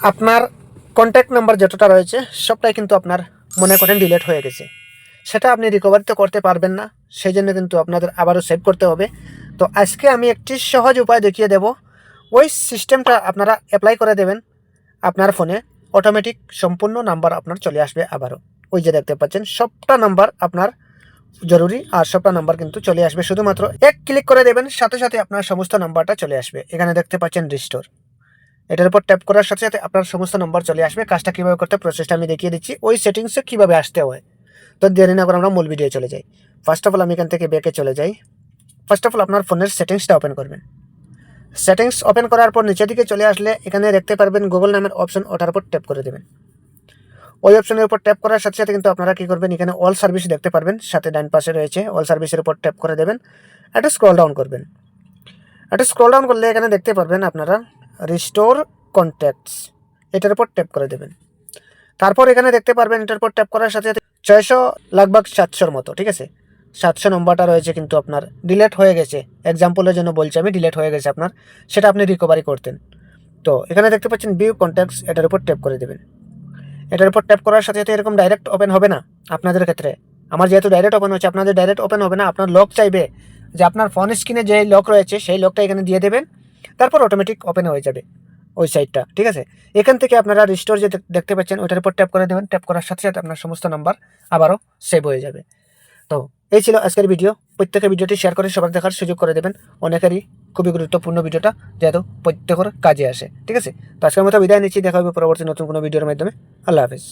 আপনার contact number যতটা রয়েছে, সবটাই কিন্তু আপনার মনে করেন ডিলেট হয়ে গেছে। সেটা আপনি রিকভারি তো করতে পারবেন না সেই জন্য কিন্তু আপনাদের আবারও সেভ করতে হবে। তো আজকে আমি একটি সহজ উপায় দেখিয়ে দেব। ওই সিস্টেমটা আপনারা অ্যাপ্লাই করে দেবেন, আপনার ফোনে অটোমেটিক সম্পূর্ণ নাম্বার আপনার চলে আসবে আবারও। ওই যে দেখতে পাচ্ছেন, সবটা নাম্বার আপনার জরুরি আর সবটা নাম্বার কিন্তু চলে আসবে। শুধুমাত্র এক ক্লিক করে দেবেন, সাথে সাথে আপনার সমস্ত নাম্বারটা চলে আসবে। এখানে দেখতে পাচ্ছেন রিস্টোর এটার উপর ট্যাপ করার সাথে সাথে আপনার সমস্ত নম্বর চলে আসবে, কাজটা কীভাবে করতে প্রসেসটা আমি দেখিয়ে দিচ্ছি, ওই সেটিংসে কীভাবে আসতে হয়। তো দেরি না করে আমরা মূল ভিডিও চলে যাই। ফার্স্ট অফ অল আমি এখান থেকে ব্যাকে চলে যাই। ফার্স্ট অফ অল আপনার ফোনের সেটিংসটা ওপেন করবেন। সেটিংস ওপেন করার পর নিচের দিকে চলে আসলে এখানে দেখতে পারবেন গুগল নামের অপশন ওটার উপর ট্যাপ করে দেবেন। ওই অপশনের উপর ট্যাপ করার সাথে সাথে কিন্তু আপনারা কী করবেন, এখানে অল সার্ভিস দেখতে পারবেন, সাথে ডান পাশে রয়েছে অল সার্ভিসের উপর ট্যাপ করে দেবেন। একটা স্ক্রল ডাউন করবেন। একটা স্ক্রল ডাউন করলে এখানে দেখতে পারবেন আপনারা রিস্টোর কন্ট্যাক্টস এটার উপর ট্যাপ করে দেবেন। তারপর এখানে দেখতে পারবেন এটার উপর ট্যাপ করার সাথে সাথে ছয়শো লাগভাগ সাতশোর মতো, ঠিক আছে? সাতশো নম্বরটা রয়েছে কিন্তু আপনার ডিলেট হয়ে গেছে। এক্সাম্পলের জন্য বলছি আমি ডিলেট হয়ে গেছে আপনার। সেটা আপনি রিকভারি করতেন। তো এখানে দেখতে পাচ্ছেন ভিউ কন্ট্যাক্টস এটার উপর ট্যাপ করে দেবেন। এটার উপর ট্যাপ করার সাথে সাথে এরকম ডাইরেক্ট ওপেন হবে না আপনাদের ক্ষেত্রে। আমার যেহেতু ডাইরেক্ট ওপেন হচ্ছে, আপনাদের ডাইরেক্ট ওপেন হবে না, আপনার লক চাইবে যে আপনার ফোন স্ক্রিনে যে লক রয়েছে, সেই লকটা এখানে দিয়ে দেবেন। তারপর অটোমেটিক ওপেন হয়ে যাবে ওই সাইটটা ঠিক আছে? এখান থেকে আপনারা রিস্টোর যে দেখতে পাচ্ছেন, ওইটার উপর ট্যাপ করে দেবেন ট্যাপ করার সাথে সাথে আপনার সমস্ত নাম্বার আবারও সেভ হয়ে যাবে। তো এই ছিল আজকের ভিডিও প্রত্যেকে ভিডিওটি শেয়ার করে সবার দেখার সুযোগ করে দেবেন। অনেকেরই খুবই গুরুত্বপূর্ণ ভিডিওটা যেহেতু প্রত্যেকের কাজে আসে, ঠিক আছে? তো আজকের মতো বিদায় নিচ্ছি। দেখা হবে পরবর্তী নতুন কোনো ভিডিওর মাধ্যমে। আল্লাহ হাফিজ।